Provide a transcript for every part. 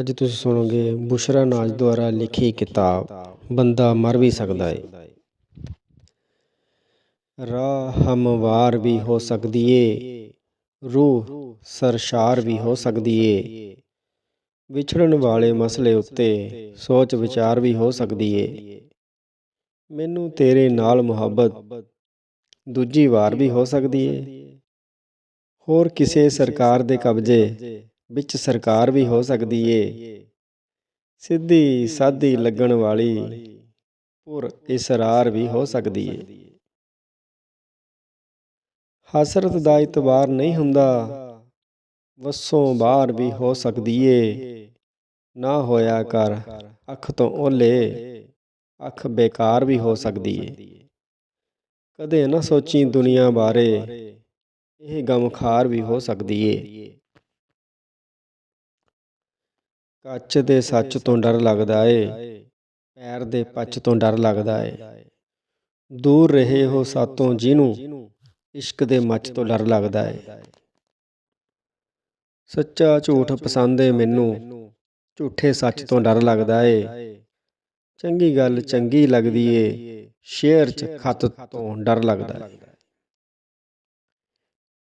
ਅੱਜ ਤੁਸੀਂ ਸੁਣੋਗੇ ਬੁਸ਼ਰਾ ਨਾਜ ਦੁਆਰਾ ਲਿਖੀ ਕਿਤਾਬ, ਬੰਦਾ ਮਰ ਵੀ ਸਕਦਾ ਏ। ਰਾਹ ਹਮਵਾਰ ਵੀ ਹੋ ਸਕਦੀ ਏ, ਰੂਹ ਸਰਸ਼ਾਰ ਵੀ ਹੋ ਸਕਦੀ ਏ। ਵਿਛੜਨ ਵਾਲੇ ਮਸਲੇ ਉੱਤੇ ਸੋਚ ਵਿਚਾਰ ਵੀ ਹੋ ਸਕਦੀ ਏ। ਮੈਨੂੰ ਤੇਰੇ ਨਾਲ ਮੁਹੱਬਤ ਦੂਜੀ ਵਾਰ ਵੀ ਹੋ ਸਕਦੀ ਏ। ਹੋਰ ਕਿਸੇ ਸਰਕਾਰ ਦੇ ਕਬਜ਼ੇ ਵਿੱਚ ਸਰਕਾਰ ਵੀ ਹੋ ਸਕਦੀ ਏ। ਸਿੱਧੀ ਸਾਦੀ ਲੱਗਣ ਵਾਲੀ ਪੁਰ ਇਸਰਾਰ ਵੀ ਹੋ ਸਕਦੀ ਏ। ਹਸਰਤ ਦਾ ਇਤਬਾਰ ਨਹੀਂ ਹੁੰਦਾ, ਵਸੋਂ ਬਾਹਰ ਵੀ ਹੋ ਸਕਦੀ ਏ। ਨਾ ਹੋਇਆ ਕਰ ਅੱਖ ਤੋਂ ਓਲੇ ਅੱਖ ਬੇਕਾਰ ਵੀ ਹੋ ਸਕਦੀ ਏ। ਕਦੇ ਨਾ ਸੋਚੀ ਦੁਨੀਆ ਬਾਰੇ, ਇਹ ਗਮਖਾਰ ਵੀ ਹੋ ਸਕਦੀ ਏ। ਕੱਚ ਦੇ ਸੱਚ ਤੋਂ ਡਰ ਲੱਗਦਾ ਏ, ਪੈਰ ਦੇ ਪੱਚ ਤੋਂ ਡਰ ਲੱਗਦਾ ਏ। ਦੂਰ ਰਹੇ ਹੋ ਸਾਤੋਂ ਜਿਹਨੂੰ, ਇਸ਼ਕ ਦੇ ਮੱਚ ਤੋਂ ਡਰ ਲੱਗਦਾ ਏ। ਸੱਚਾ ਝੂਠ ਪਸੰਦ ਏ ਮੈਨੂੰ, ਝੂਠੇ ਸੱਚ ਤੋਂ ਡਰ ਲੱਗਦਾ ਏ। ਚੰਗੀ ਗੱਲ ਚੰਗੀ ਲੱਗਦੀ ਏ ਸ਼ੇਰ ਚ ਖਤ ਤੋਂ ਡਰ ਲੱਗਦਾ ਏ।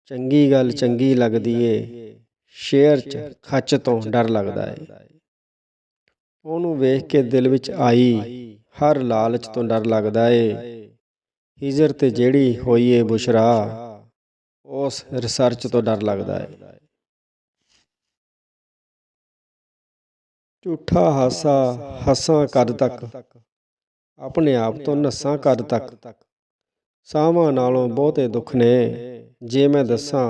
ਚੰਗੀ ਗੱਲ ਚੰਗੀ ਲੱਗਦੀ ਏ ਸ਼ੇਰ ਚ ਖੱਚ ਤੋਂ ਡਰ ਲੱਗਦਾ ਏ। ਉਹਨੂੰ ਵੇਖ ਕੇ ਦਿਲ ਵਿੱਚ ਆਈ ਹਰ ਲਾਲਚ ਤੋਂ ਡਰ ਲੱਗਦਾ ਏ। ਹਿਜਰ ਤੇ ਜਿਹੜੀ ਹੋਈ ਏ ਬੁਸ਼ਰਾ ਉਸ ਰਿਸਰਚ ਤੋਂ ਡਰ ਲੱਗਦਾ ਏ। ਝੂਠਾ ਹਾਸਾ ਹੱਸਾਂ ਕਦ ਤੱਕ ਆਪਣੇ ਆਪ ਤੋਂ ਨਸਾਂ ਕਦ ਤੱਕ। ਸਾਵਾਂ ਨਾਲੋਂ ਬਹੁਤੇ ਦੁੱਖ ਨੇ। ਜੇ ਮੈਂ ਦੱਸਾਂ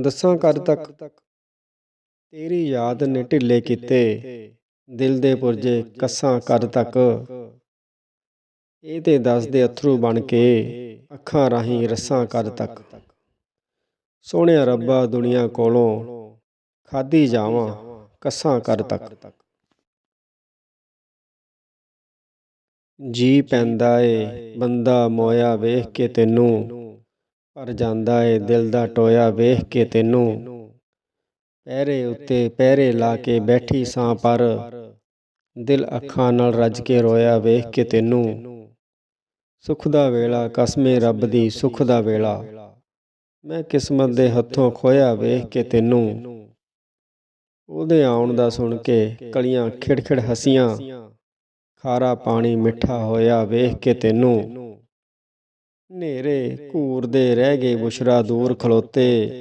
ਦੱਸਾਂ ਕਦ ਤੱਕ। ਤੇਰੀ ਯਾਦ ਨੇ ਢਿੱਲੇ ਕੀਤੇ, ਦਿਲ ਦੇ ਪੁਰਜੇ ਕੱਸਾਂ ਕਰ ਤੱਕ। ਇਹ ਤੇ ਦੱਸਦੇ ਅਥਰੂ ਬਣ ਕੇ, ਅੱਖਾਂ ਰਾਹੀਂ ਰਸਾਂ ਕਦ ਤੱਕ। ਸੋਹਣਿਆ ਰੱਬਾ ਦੁਨੀਆ ਕੋਲੋਂ ਖਾਦੀ ਜਾਵਾਂ ਕੱਸਾਂ ਕਰ ਤੱਕ। ਜੀ ਪੈਂਦਾ ਏ, ਬੰਦਾ ਮੋਇਆ ਵੇਖ ਕੇ ਤੈਨੂੰ, ਪਰ ਜਾਂਦਾ ਏ ਦਿਲ ਦਾ ਟੋਇਆ ਵੇਖ ਕੇ ਤੈਨੂੰ। ਪਹਿਰੇ ਉੱਤੇ ਪਹਿਰੇ ਲਾ ਕੇ ਬੈਠੀ ਸਾਂ ਪਰ ਦਿਲ ਅੱਖਾਂ ਨਾਲ ਰੱਜ ਕੇ ਰੋਇਆ ਵੇਖ ਕੇ ਤੈਨੂੰ। ਸੁਖ ਦਾ ਵੇਲਾ, ਕਸਮੇ ਰੱਬ ਦੀ ਸੁਖ ਦਾ ਵੇਲਾ। ਮੈਂ ਕਿਸਮਤ ਦੇ ਹੱਥੋਂ ਖੋਇਆ ਵੇਖ ਕੇ ਤੈਨੂੰ। ਉਹਦੇ ਆਉਣ ਦਾ ਸੁਣ ਕੇ ਕਲੀਆਂ ਖਿੜਖਿੜ ਹਸੀਆਂ। ਖਾਰਾ ਪਾਣੀ ਮਿੱਠਾ ਹੋਇਆ ਵੇਖ ਕੇ ਤੈਨੂੰ। ਹਨੇਰੇ ਘੂਰਦੇ ਰਹਿ ਗਏ ਬੁਸ਼ਰਾ ਦੂਰ ਖਲੋਤੇ।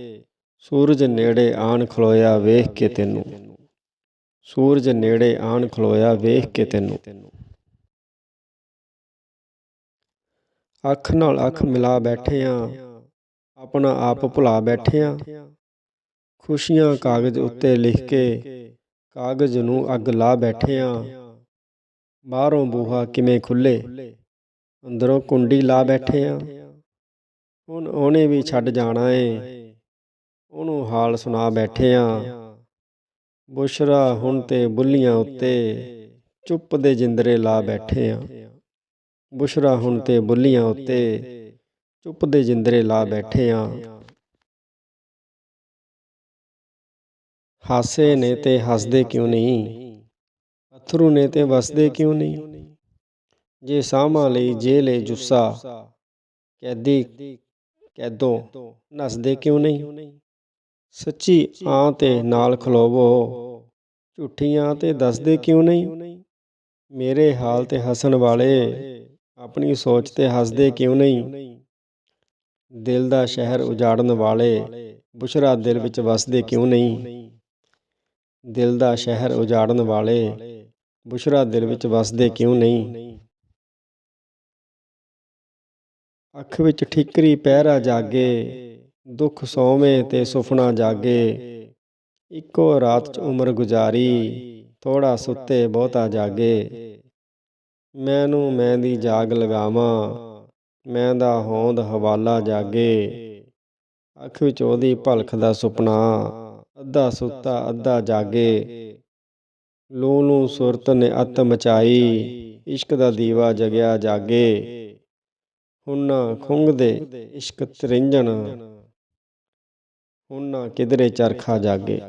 ਸੂਰਜ ਨੇੜੇ ਆਣ ਖਲੋਇਆ ਵੇਖ ਕੇ ਤੈਨੂੰ। ਸੂਰਜ ਨੇੜੇ ਆਣ ਖਲੋਇਆ ਵੇਖ ਕੇ ਤੈਨੂੰ। ਅੱਖ ਨਾਲ ਅੱਖ ਮਿਲਾ ਬੈਠੇ ਆ ਆਪਣਾ ਆਪ ਭੁਲਾ ਬੈਠੇ ਆ ਖੁਸ਼ੀਆਂ ਕਾਗਜ਼ ਉੱਤੇ ਲਿਖ ਕੇ ਕਾਗਜ਼ ਨੂੰ ਅੱਗ ਲਾ ਬੈਠੇ ਆ ਬਾਹਰੋਂ ਬੂਹਾ ਕਿਵੇਂ ਖੁੱਲੇ, ਅੰਦਰੋਂ ਕੁੰਡੀ ਲਾ ਬੈਠੇ ਆ ਹੁਣ ਉਹਨੇ ਵੀ ਛੱਡ ਜਾਣਾ ਏ। ਉਹਨੂੰ ਹਾਲ ਸੁਣਾ ਬੈਠੇ ਆ। ਬੁਸ਼ਰਾ ਹੁਣ ਤੇ ਬੁੱਲੀਆਂ ਉੱਤੇ ਚੁੱਪ ਦੇ ਜਿੰਦਰੇ ਲਾ ਬੈਠੇ ਆ। ਬੁਸ਼ਰਾ ਹੁਣ ਤੇ ਬੁੱਲੀਆਂ ਉੱਤੇ ਚੁੱਪ ਦੇ ਜਿੰਦਰੇ ਲਾ ਬੈਠੇ ਆ। ਹਾਸੇ ਨੇ ਤੇ ਹੱਸਦੇ ਕਿਉਂ ਨਹੀਂ? ਅਥਰੂ ਨੇ ਤੇ ਵਸਦੇ ਕਿਉਂ ਨਹੀਂ? ਜੇ ਸਾਹਾਂ ਲਈ ਜੇਲੇ ਜੁੱਸਾ, ਕੈਦੀ ਕੈਦੋਂ ਨਸਦੇ ਕਿਉਂ ਨਹੀਂ? ਸੱਚੀ ਆਂ ਤੇ ਨਾਲ ਖਲੋਵੋ। ਝੂਠੀਆਂ ਤੇ ਦੱਸਦੇ ਕਿਉਂ ਨਹੀਂ? ਮੇਰੇ ਹਾਲ ਤੇ ਹੱਸਣ ਵਾਲੇ ਆਪਣੀ ਸੋਚ ਤੇ ਹੱਸਦੇ ਕਿਉਂ ਨਹੀਂ? ਦਿਲ ਦਾ ਸ਼ਹਿਰ ਉਜਾੜਨ ਵਾਲੇ ਬੁਸ਼ਰਾ ਦਿਲ ਵਿੱਚ ਵਸਦੇ ਕਿਉਂ ਨਹੀਂ? ਦਿਲ ਦਾ ਸ਼ਹਿਰ ਉਜਾੜਨ ਵਾਲੇ ਬੁਸ਼ਰਾ ਦਿਲ ਵਿੱਚ ਵਸਦੇ ਕਿਉਂ ਨਹੀਂ? ਅੱਖ ਵਿੱਚ ਠਿਕਰੀ ਪਹਿਰਾ ਜਾਗੇ। ਦੁੱਖ ਸੋਵੇਂ ਤੇ ਸੁਫਨਾ ਜਾਗੇ। ਇੱਕੋ ਰਾਤ ਚ ਉਮਰ ਗੁਜ਼ਾਰੀ ਥੋੜਾ ਸੁੱਤੇ ਬਹੁਤਾ ਜਾਗੇ। ਮੈਨੂੰ ਮੈਂ ਦੀ ਜਾਗ ਲਗਾਵਾਂ, ਮੈਂ ਦਾ ਹੋਂਦ ਹਵਾਲਾ ਜਾਗੇ। ਅੱਖ ਵਿੱਚ ਉਹਦੀ ਭਲਖ ਦਾ ਸੁਪਨਾ, ਅੱਧਾ ਸੁੱਤਾ ਅੱਧਾ ਜਾਗੇ। ਲੂ ਨੂੰ ਸੁਰਤ ਨੇ ਅੱਤ ਮਚਾਈ, ਇਸ਼ਕ ਦਾ ਦੀਵਾ ਜਗਿਆ ਜਾਗੇ। ਹੁਣ ਖੁੰਗਦੇ ਇਸ਼ਕ ਤਰਿੰਜਣ ਹੁਣ ਨਾ ਕਿਧਰੇ ਚਰਖਾ ਜਾਗੇ।